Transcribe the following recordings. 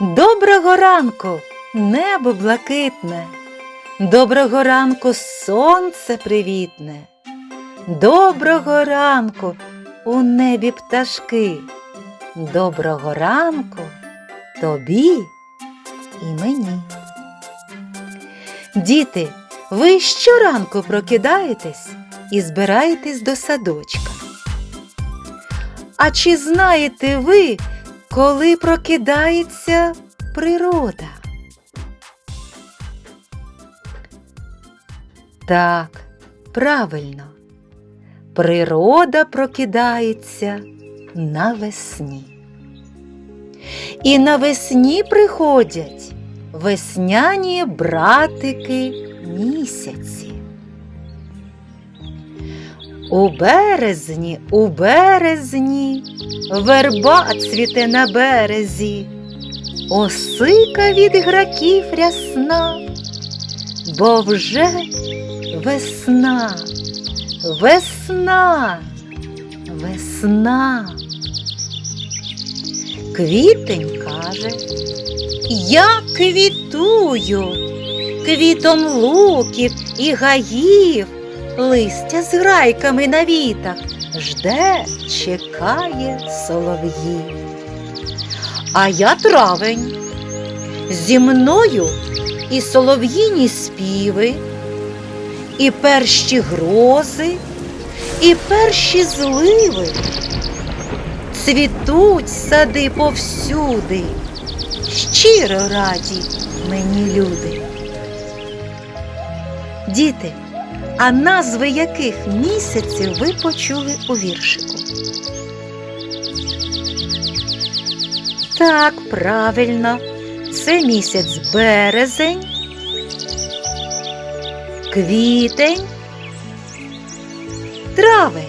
Доброго ранку, небо блакитне, доброго ранку сонце привітне, доброго ранку у небі пташки, доброго ранку тобі і мені. Діти, ви щоранку прокидаєтесь і збираєтесь до садочка. А чи знаєте ви, коли прокидається природа? Так, правильно. Природа прокидається навесні. І навесні приходять весняні братики місяці. У березні, у березні, верба цвіте на березі, осика від граків рясна, бо вже весна, весна, весна. Квітень каже, я квітую, квітом луків і гаїв, листя з грайками на вітах жде, чекає солов'їв. А я травень, зі мною і солов'їні співи, і перші грози, і перші зливи. Цвітуть сади повсюди, щиро раді мені люди. Діти, а назви яких місяців ви почули у віршику? Так, правильно, це місяць березень, квітень, травень.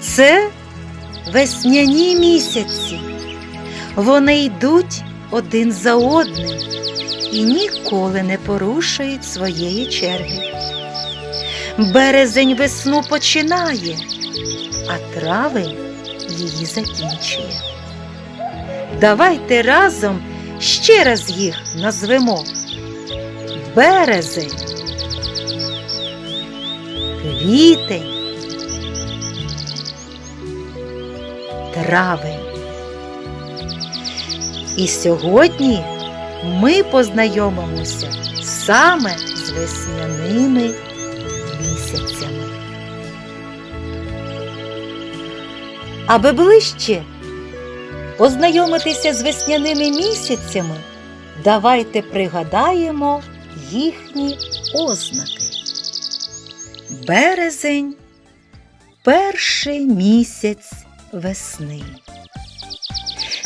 Це весняні місяці. Вони йдуть один за одним і ніколи не порушують своєї черги. Березень весну починає, а травень її закінчує. Давайте разом ще раз їх назвемо. Березень, квітень, травень. І сьогодні ми познайомимося саме з весняними місяцями. Аби ближче познайомитися з весняними місяцями, давайте пригадаємо їхні ознаки. Березень перший місяць весни.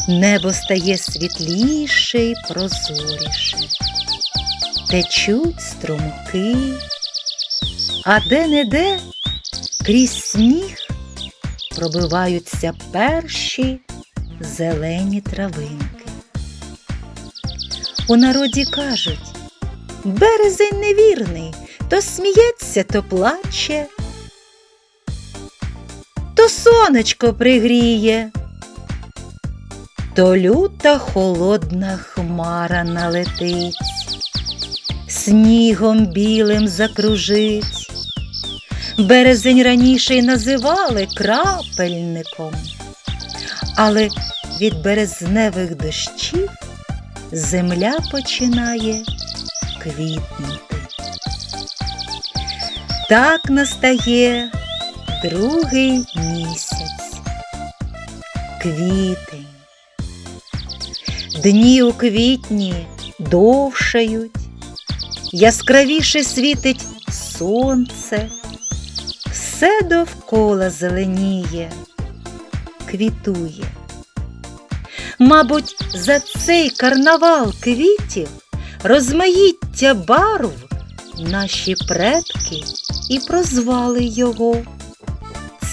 Небо стає світліше й прозоріше, течуть струмки, а де-не-де крізь сніг пробиваються перші зелені травинки. У народі кажуть, березень невірний, то сміється, то плаче, то сонечко пригріє то люта холодна хмара налетить, снігом білим закружить. Березень раніше й називали крапельником, але від березневих дощів земля починає квітнути. Так настає другий місяць, квітень. Дні у квітні довшають, яскравіше світить сонце, все довкола зеленіє, квітує. Мабуть, за цей карнавал квітів, розмаїття барв наші предки і прозвали його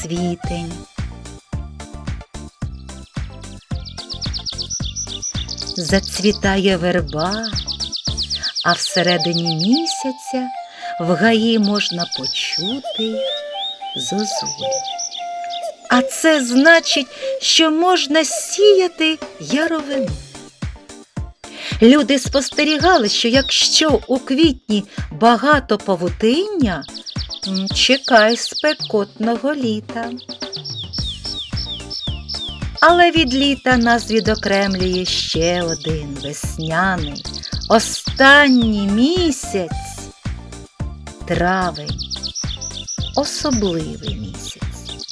цвітень. Зацвітає верба, а всередині місяця в гаї можна почути зозулю. А це значить, що можна сіяти яровину. Люди спостерігали, що якщо у квітні багато павутиння, чекай спекотного літа. Але від літа нас відокремлює ще один весняний, останній місяць травень, особливий місяць.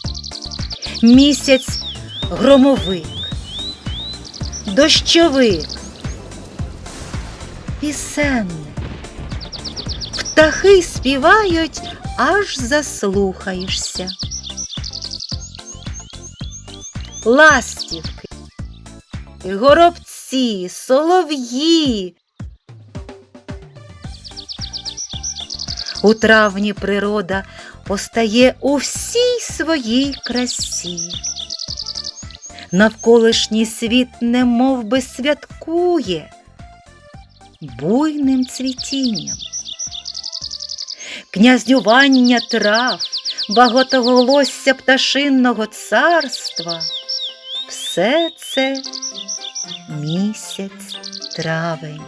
Місяць громовик, дощовик, пісенник. Птахи співають, аж заслухаєшся. Ластівки, горобці, солов'ї. У травні природа постає у всій своїй красі. Навколишній світ немов би святкує буйним цвітінням. Князювання трав, багатоголосся пташинного царства все це місяць травень.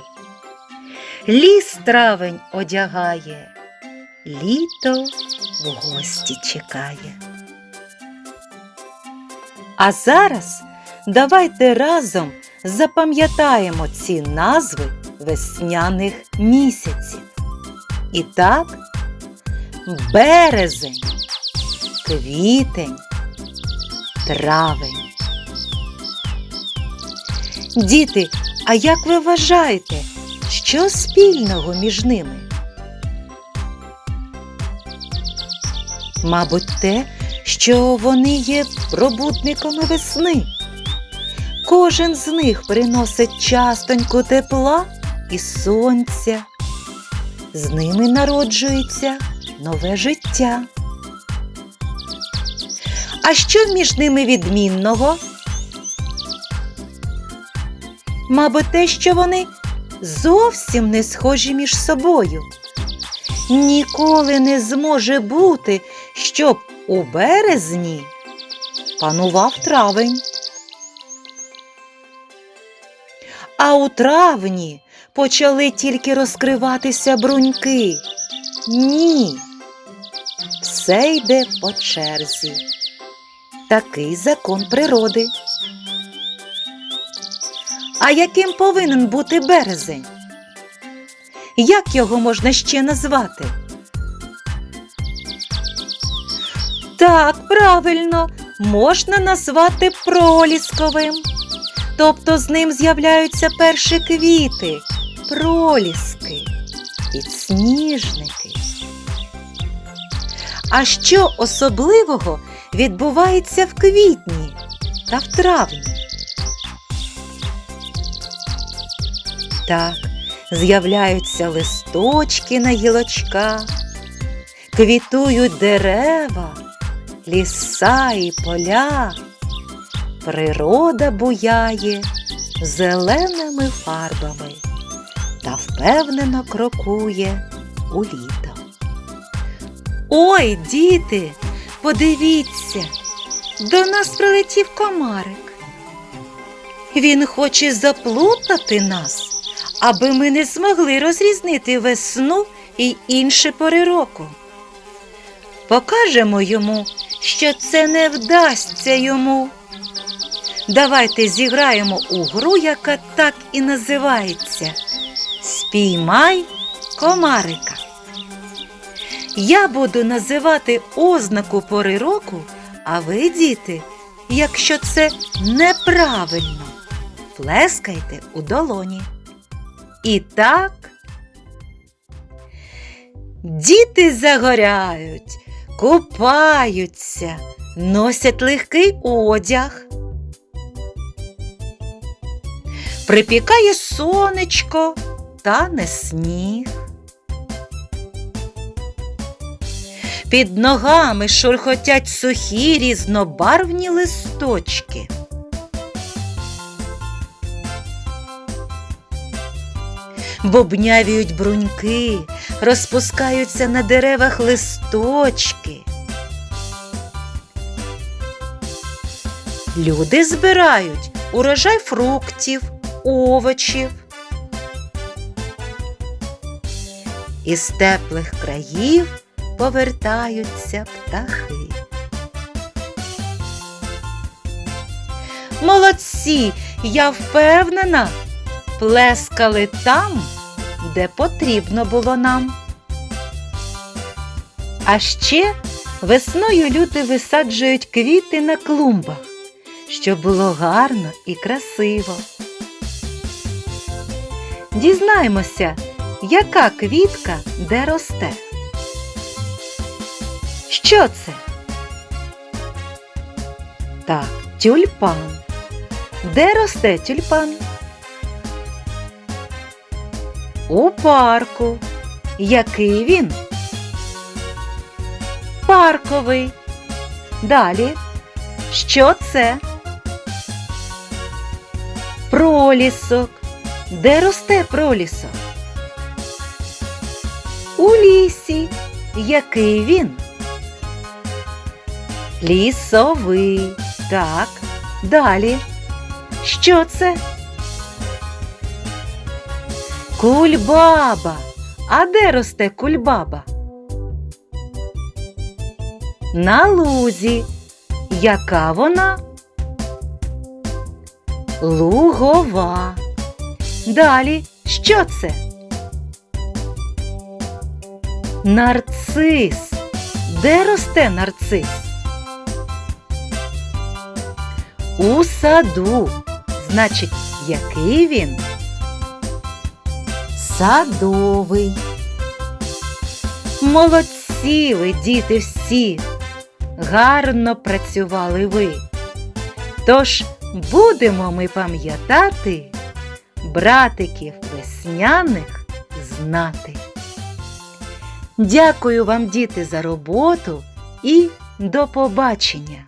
Ліс травень одягає, літо в гості чекає. А зараз давайте разом запам'ятаємо ці назви весняних місяців. І так, березень, квітень, травень. Діти, а як ви вважаєте, що спільного між ними? Мабуть, те, що вони є пробудниками весни. Кожен з них приносить частоньку тепла і сонця. З ними народжується нове життя. А що між ними відмінного? Мабуть, те, що вони зовсім не схожі між собою. Ніколи не зможе бути, щоб у березні панував травень. А у травні почали тільки розкриватися бруньки. Ні. Все йде по черзі. Такий закон природи. А яким повинен бути березень? Як його можна ще назвати? Так, правильно, можна назвати пролісковим. Тобто з ним з'являються перші квіти, проліски, підсніжники. А що особливого відбувається в квітні та в травні? Так, з'являються листочки на гілочках, квітують дерева, ліса і поля. Природа буяє зеленими фарбами та впевнено крокує у літо. Ой, діти, подивіться, до нас прилетів комарик. Він хоче заплутати нас, аби ми не змогли розрізнити весну і інші пори року. Покажемо йому, що це не вдасться йому. Давайте зіграємо у гру, яка так і називається Спіймай комарика. Я буду називати ознаку пори року, а ви, діти, якщо це неправильно, плескайте у долоні. І так, діти загоряють, купаються, носять легкий одяг. Припікає сонечко, тане сніг. Під ногами шурхотять сухі різнобарвні листочки. бобнявіють бруньки, розпускаються на деревах листочки. Люди збирають урожай фруктів, овочів. Із теплих країв повертаються птахи. Молодці! Я впевнена плескали там, де потрібно було нам. А ще весною люди висаджують квіти на клумбах, щоб було гарно і красиво. Дізнаємося, яка квітка де росте. Що це? Так, тюльпан. Де росте тюльпан? У парку. Який він? Парковий. Далі. Що це? Пролісок. Де росте пролісок? У лісі. Який він? Лісовий. Так. Далі. Що це? Кульбаба. А де росте кульбаба? На лузі. Яка вона? Лугова. Далі. Що це? Нарцис. Де росте нарцис? У саду. Значить, який він? Садовий. Молодці ви, діти всі. Гарно працювали ви. Тож будемо ми пам'ятати братиків весняних знати. Дякую вам, діти, за роботу і до побачення!